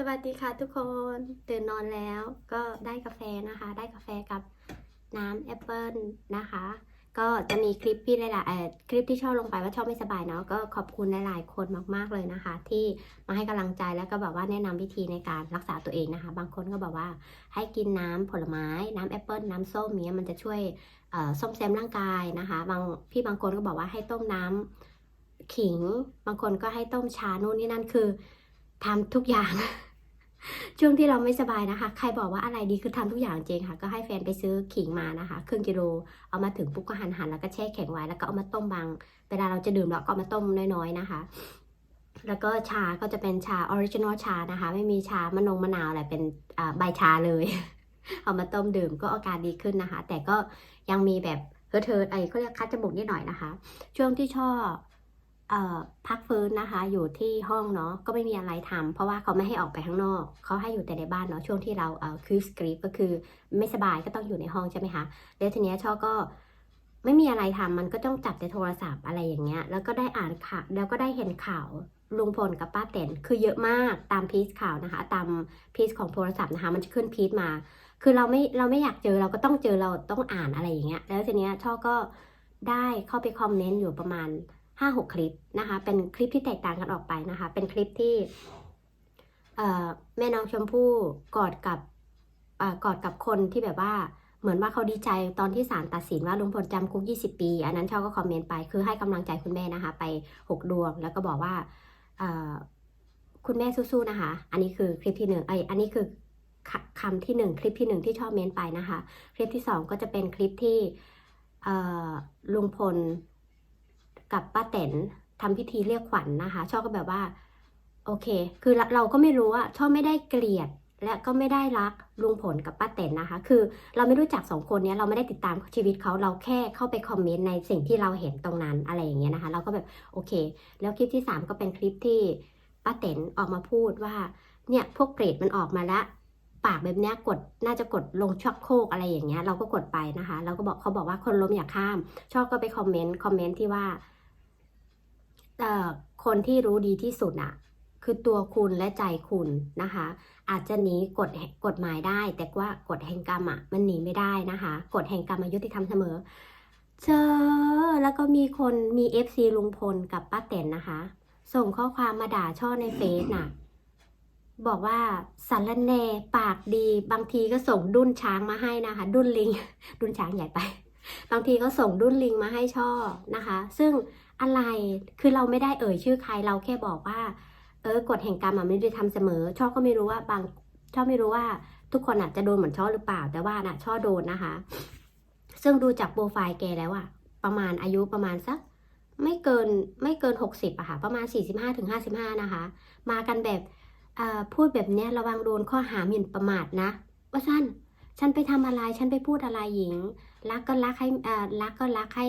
สวัสดีค่ะทุกคนตื่นนอนแล้วก็ได้กาแฟนะคะ ได้กาแฟกับน้ำแอปเปิลนะคะ ก็จะมีคลิปที่หลายๆเอ่อคลิปที่ชอบลงไปว่าชอบไม่สบายเนาะก็ขอบคุณหลายๆคนมากๆเลยนะคะ ที่มาให้กำลังใจแล้วก็แบบว่าแนะนำวิธีในการรักษาตัวเองนะคะ บางคนก็บอกว่าให้กินน้ำผลไม้น้ำแอปเปิลน้ำส้มเนี้ยมันจะช่วยเอ่อซ่อมแซมร่างกายนะคะบางพี่บางคนก็บอกว่าให้ต้มน้ำขิง บางคนก็ให้ต้มชานู่นนี่นั่นคือทำทุกอย่าง ช่วงที่เราไม่สบายนะคะ ใครบอกว่าอะไรดีคือทำทุกอย่างจริงค่ะ ก็ให้แฟนไปซื้อขิงมานะคะครึ่งกิโลเอามาถึงปุ๊บก็หั่นหั่นแล้วก็แช่แข็งไว้แล้วก็เอามาต้มบางเวลาเราจะดื่มเราก็มาต้มน้อยๆนะคะ แล้วก็ชาก็จะเป็นชาออริจินอลชานะคะ ไม่มีชามะนงมะนาวอะไรเป็นใบชาเลย เอามาต้มดื่มก็อาการดีขึ้นนะคะ แต่ก็ยังมีแบบเฮอเทอไอ้เขาเรียกคัดจมูกนิดหน่อยนะคะ ช่วงที่ชอบ พักฟื้นนะคะ อยู่ที่ห้องเนาะก็ไม่มีอะไรทำเพราะว่าเขาไม่ให้ออกไปข้างนอก เขาให้อยู่แต่ในบ้านเนาะช่วงที่เราเอ่อคือสกรีปก็คือไม่สบายก็ต้องอยู่ในห้องใช่ไหมคะแล้วทีเนี้ยชอก็ไม่มีอะไรทำมันก็ต้องจับแต่โทรศัพท์อะไรอย่างเงี้ย แล้วก็ได้อ่านข่าวแล้วก็ได้เห็นข่าวลุงพลกับป้าแตนคือเยอะมากตามพีซข่าวนะคะ ตามพีซของโทรศัพท์นะคะ มันจะขึ้นพีซมา คือเราไม่เราไม่อยากเจอเราก็ต้องเจอเราต้องอ่านอะไรอย่างเงี้ย แล้วทีเนี้ยช่อก็ได้เข้าไปคอมเมนต์อยู่ประมาณ 5-6 คลิปนะคะ เป็นคลิปที่แตกต่างกันออกไปนะคะ เป็นคลิปที่แม่น้องชมพู่กอดกับอกอดกับคนที่แบบว่าเหมือนว่าเขาดีใจตอนที่ศาลตัดสินว่าลุงพลจำคุก 20 ปี อันนั้นช่อก็คอมเมนต์ไป คือให้กำลังใจคุณแม่นะคะ ไป 6 ดวง แล้วก็บอกว่าคุณแม่สู้ๆนะคะ อันนี้คือคลิปที่หนึ่งไออันนี้คือคคำที่หนึ่งคลิปที่หนึ่งที่ชอบเมนไปนะคะ คลิปที่สองก็จะเป็นคลิปที่ลุงพล กับป้าแตนทำพิธีเรียกขวัญนะคะชอบก็แบบว่า โอเค คือเราเราก็ไม่รู้อะชอบไม่ได้เกลียดและก็ไม่ได้รักลุงพลกับป้าแตนนะคะ คือเราไม่รู้จักสองคนนี้เราไม่ได้ติดตามชีวิตเขาเราแค่เข้าไปคอมเมนต์ในสิ่งที่เราเห็นตรงนั้นอะไรอย่างเงี้ยนะคะ เราก็แบบโอเค แล้วคลิปที่สามก็เป็นคลิปที่ป้าแตนออกมาพูดว่าเนี่ยพวกเปรตมันออกมาแล้วปากแบบเนี้ยกดน่าจะกดลงชักโคกอะไรอย่างเงี้ยเราก็กดไปนะคะ เราก็บอกเขาบอกว่าคนล้มอย่าข้ามชอบก็ไปคอมเมนต์คอมเมนต์ที่ว่า คนที่รู้ดีที่สุดอะคือตัวคุณและใจคุณนะคะ อาจจะหนีกฎกฎหมายได้ แต่ว่ากฎแห่งกรรมอะมันหนีไม่ได้นะคะกฎแห่งกรรมอายุติธรรมเสมอเชอแล้วก็มีคนมี FC ลุงพลกับป้าแตนนะคะ ส่งข้อความมาด่าช่อในเฟซน่ะบอกว่าสารแนปากดี บางทีก็ส่งดุนช้างมาให้นะคะ ดุนลิง ดุนช้างใหญ่ไป บางทีก็ส่งดุนลิงมาให้ช่อนะคะ ซึ่ง อะไร คือเราไม่ได้เอ่ยชื่อใครเราแค่บอกว่า เออกฎแห่งกรรมอะไม่ได้ทำเสมอ ช่อก็ไม่รู้ว่าบางช่อไม่รู้ว่าทุกคนอาจจะโดนเหมือนช่อหรือเปล่า แต่ว่าน่ะช่อโดนนะคะ ซึ่งดูจากโปรไฟล์แกแล้วอะประมาณอายุประมาณสัก ไม่เกินไม่เกิน 60อะค่ะ ประมาณ 45ถึง55 นะคะ มากันแบบอ่อพูดแบบเนี้ยระวังโดนข้อหาหมิ่นประมาทนะ ว่าสั้นฉันไปทำอะไรฉันไปพูดอะไรหญิง รักก็รักให้อ่อรักก็รักให้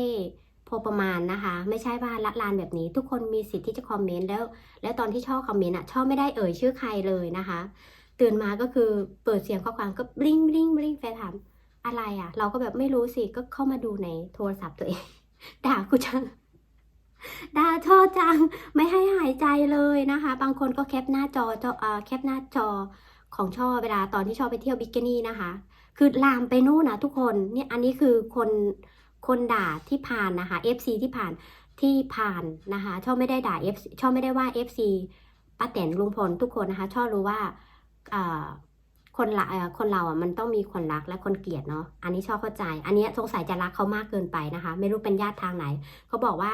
พอประมาณนะคะ ไม่ใช่ว่าละลานแบบนี้ ทุกคนมีสิทธิ์ที่จะคอมเมนต์แล้ว แล้วตอนที่ชอบคอมเมนต์อะชอบไม่ได้เอ่ยชื่อใครเลยนะคะ ตื่นมาก็คือเปิดเสียงข้อความก็บลิงบลิงบลิงแฟนถามอะไรอะ เราก็แบบไม่รู้สิก็เข้ามาดูในโทรศัพท์ตัวเอง ด่ากูจังด่าชอจังไม่ให้หายใจเลยนะคะ บางคนก็แคปหน้าจอจอเอ่อแคปหน้าจอของช่อเวลาตอนที่ชอบไปเที่ยวบิกินี่นะคะ คือลามไปนู่นนะทุกคนเนี่ยอันนี้คือคน คนด่าที่ผ่านนะคะ FC ที่ผ่านที่ผ่านนะคะชอบไม่ได้ด่า FC ชอบไม่ได้ว่า FC ป้าแตนลุงพลทุกคนนะคะชอบรู้ว่าคนละเอ่อคนเราอะมันต้องมีคนรักและคนเกลียดเนาะอันนี้ชอบเข้าใจ อันนี้สงสัยจะรักเขามากเกินไปนะคะ ไม่รู้เป็นญาติทางไหนเขาบอกว่า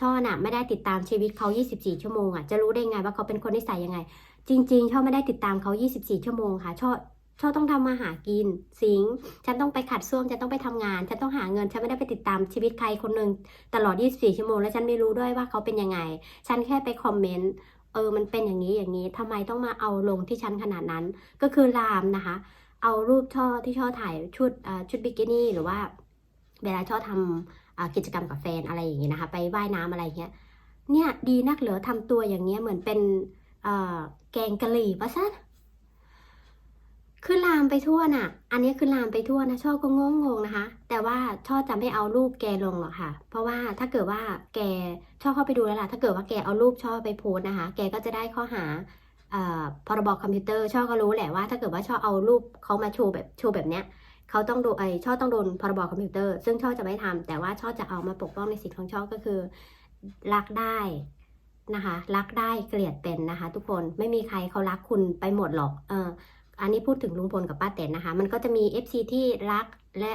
ช่อน่ะไม่ได้ติดตามชีวิตเขา 24 ชั่วโมงอะจะรู้ได้ไงว่าเขาเป็นคนนิสัยยังไง จริง ๆช่อไม่ได้ติดตามเขา 24 ชั่วโมงค่ะช่อ ช่อต้องทำมาหากิน สิง ฉันต้องไปขัดส้วมฉันต้องไปทำงาน ฉันต้องหาเงิน ฉันไม่ได้ไปติดตามชีวิตใครคนหนึ่งตลอด 24 ชั่วโมง แล้วฉันไม่รู้ด้วยว่าเขาเป็นยังไง ฉันแค่ไปคอมเมนต์ เออ มันเป็นอย่างนี้ อย่างนี้ทำไมต้องมาเอาลงที่ฉันขนาดนั้น ก็คือลามนะคะ เอารูปช่อที่ช่อถ่ายชุดอ่าชุดบิกินี่หรือว่า เวลาช่อทำอ่ากิจกรรมกับแฟนอะไรอย่างเงี้ยนะคะ ไปว่ายน้ำอะไรอย่างเงี้ย เนี่ยดีนักเหรอทำตัวอย่างเงี้ยเหมือนเป็นอ่อแกงกะหรี่ปะซะ คือลามไปทั่วน่ะ อันนี้คือลามไปทั่วนะช่อก็งงงนะคะ แต่ว่าช่อจะไม่เอารูปแกลงหรอกค่ะ เพราะว่าถ้าเกิดว่าแกช่อเข้าไปดูแล้วล่ะ ถ้าเกิดว่าแกเอารูปช่อไปโพสนะคะ แกก็จะได้ข้อหาเอ่อพรบคอมพิวเตอร์ช่อก็รู้แหละว่า ถ้าเกิดว่าช่อเอารูปเขามาโชว์แบบโชว์แบบเนี้ยเขาต้องโดนไอช่อต้องโดนพรบคอมพิวเตอร์ ซึ่งช่อจะไม่ทำแต่ว่าช่อจะเอามาปกป้องในสิทธิ์ของช่อก็คือ รักได้นะคะ รักได้เกลียดเป็นนะคะ ทุกคนไม่มีใครเขารักคุณไปหมดหรอกเออ อันนี้พูดถึงลุงพลกับป้าแตนนะคะ มันก็จะมี FC ที่รักและ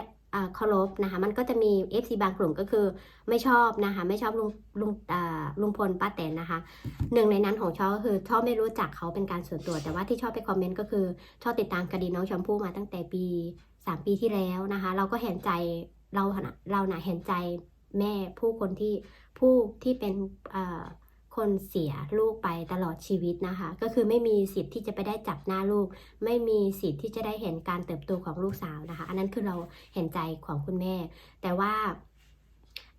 เคารพนะคะ มันก็จะมี FC บางกลุ่มก็คือไม่ชอบนะคะ ไม่ชอบลุงลุงลุงพลป้าแตนนะคะ หนึ่งในนั้นของชอบก็คือชอบไม่รู้จักเขาเป็นการส่วนตัว แต่ว่าที่ชอบไปคอมเมนต์ก็คือชอบติดตามคดีน้องชมพู่มาตั้งแต่ปีสามปีที่แล้วนะคะ เราก็เห็นใจเราเราน่ะเห็นใจแม่ผู้คนที่ผู้ที่เป็นอ่อ คนเสียลูกไปตลอดชีวิตนะคะ ก็คือไม่มีสิทธิ์ที่จะไปได้จับหน้าลูก ไม่มีสิทธิ์ที่จะได้เห็นการเติบโตของลูกสาวนะคะ อันนั้นคือเราเห็นใจของคุณแม่ แต่ว่า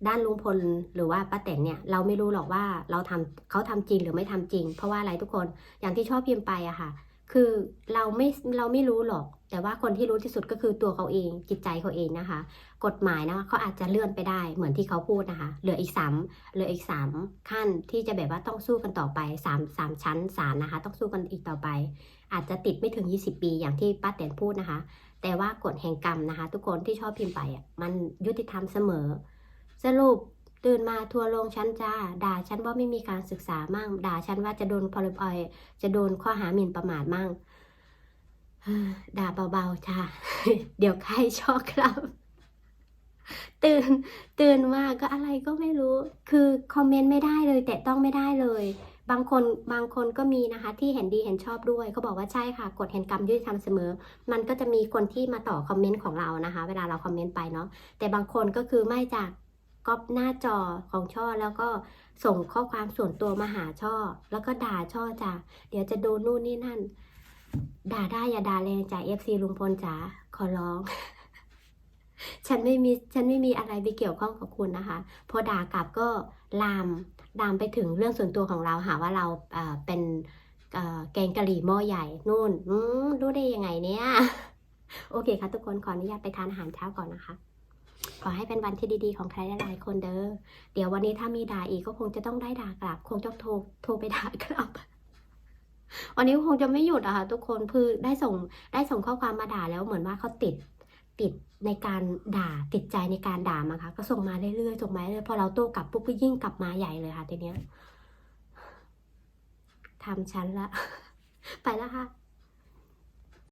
ด้านลุงพลหรือว่าป้าแตนเนี่ยเราไม่รู้หรอกว่าเราทำเขาทำจริงหรือไม่ทำจริง เพราะว่าอะไรทุกคนอย่างที่ชอบพิมพ์ไปอะค่ะ คือเราไม่เราไม่รู้หรอก แต่ว่าคนที่รู้ที่สุดก็คือตัวเขาเองจิตใจเขาเองนะคะ กฎหมายนะเขาอาจจะเลื่อนไปได้เหมือนที่เขาพูดนะคะ เหลืออีกสามเหลืออีกสามขั้นที่จะแบบว่าต้องสู้กันต่อไปสามสามชั้นศาลนะคะ ต้องสู้กันอีกต่อไป อาจจะติดไม่ถึง 20 ปีอย่างที่ป้าแตนพูดนะคะ แต่ว่ากฎแห่งกรรมนะคะ ทุกคนที่ชอบพิมพ์ไปอะมันยุติธรรมเสมอ สรุปตื่นมาทัวร์ลงฉันจ้า ด่าฉันว่าไม่มีการศึกษามั่ง ด่าฉันว่าจะโดนพรบอยจะโดนข้อหาหมิ่นประมาทมั่ง ด่าเบาๆจ้าเดี๋ยวใครชอกครับ ตื่นตื่นมาก็อะไรก็ไม่รู้ คือคอมเมนต์ไม่ได้เลย แต่ต้องไม่ได้เลย บางคนบางคนก็มีนะคะ ที่เห็นดีเห็นชอบด้วยเขาบอกว่าใช่ค่ะกฎแห่งกรรมยุติธรรมเสมอ มันก็จะมีคนที่มาต่อคอมเมนต์ของเรานะคะ เวลาเราคอมเมนต์ไปเนาะแต่บางคนก็คือไม่จากก๊อปหน้าจอของช่อแล้วก็ส่งข้อความส่วนตัวมาหาช่อ แล้วก็ด่าช่อจ้ะเดี๋ยวจะโดนนู่นนี่นั่น ด่าได้อย่าด่าแรงจ้ะ FC ลุงพลจ๋าขอร้อง ฉันไม่มีฉันไม่มีอะไรไปเกี่ยวข้องกับคุณนะคะ พอด่ากลับก็ลามลามไปถึงเรื่องส่วนตัวของเราหาว่าเราเเป็นแกงกะหรี่หม้อใหญ่นู่นรู้ได้ยังไงเนี่ย โอเคค่ะทุกคนขออนุญาตไปทานอาหารเช้าก่อนนะคะ ขอให้เป็นวันที่ดีๆของใครหลายๆคนเด้อเดี๋ยววันนี้ถ้ามีด่าอีกก็คงจะต้องได้ด่ากลับ คงจะโทรโทรไปด่ากลับ วันนี้คงจะไม่หยุดอะค่ะทุกคนคือได้ส่งได้ส่งข้อความมาด่าแล้วเหมือนว่าเขาติดติดในการด่าติดใจในการด่ามาค่ะก็ส่งมาเรื่อยๆส่งมาเรื่อยๆพอเราโต้กลับปุ๊บก็ยิ่งกลับมาใหญ่เลยค่ะทีเนี้ยทำชั้นละ ไปแล้วค่ะ